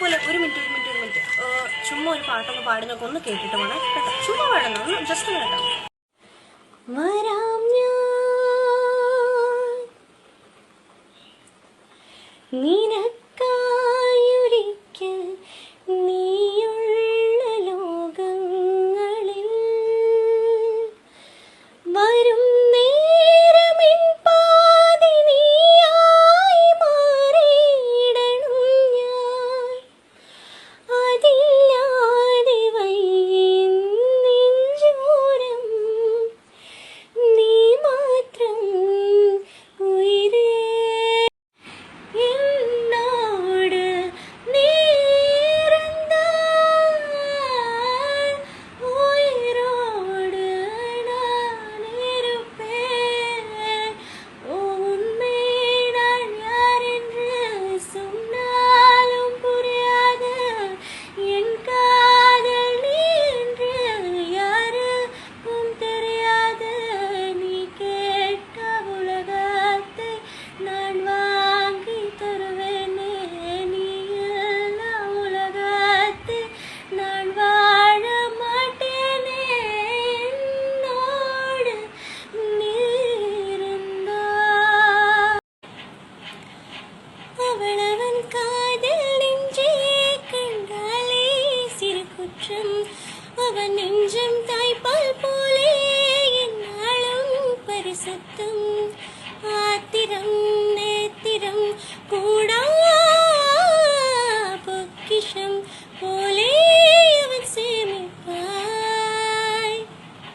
അതേപോലെ ഒരു മിനിറ്റ് ഒരു മിനിറ്റ് ഒരു മിനിറ്റ്. ചുമ്മാ ഒരു പാട്ടൊന്ന് പാടുന്നൊക്കെ ഒന്ന് കേട്ടിട്ട് വേണം കേട്ടോ. ചുമ്മാ പാടണം. ഒന്ന് ജസ്റ്റ് കേട്ടോ. വരാം ഞാൻ. നിനക്കായൊരിക്കൽ அவளவன் காதல் நெஞ்சே கண்டாலே சிறு குற்றம். அவன் நெஞ்சம் தாய்ப்பால் போ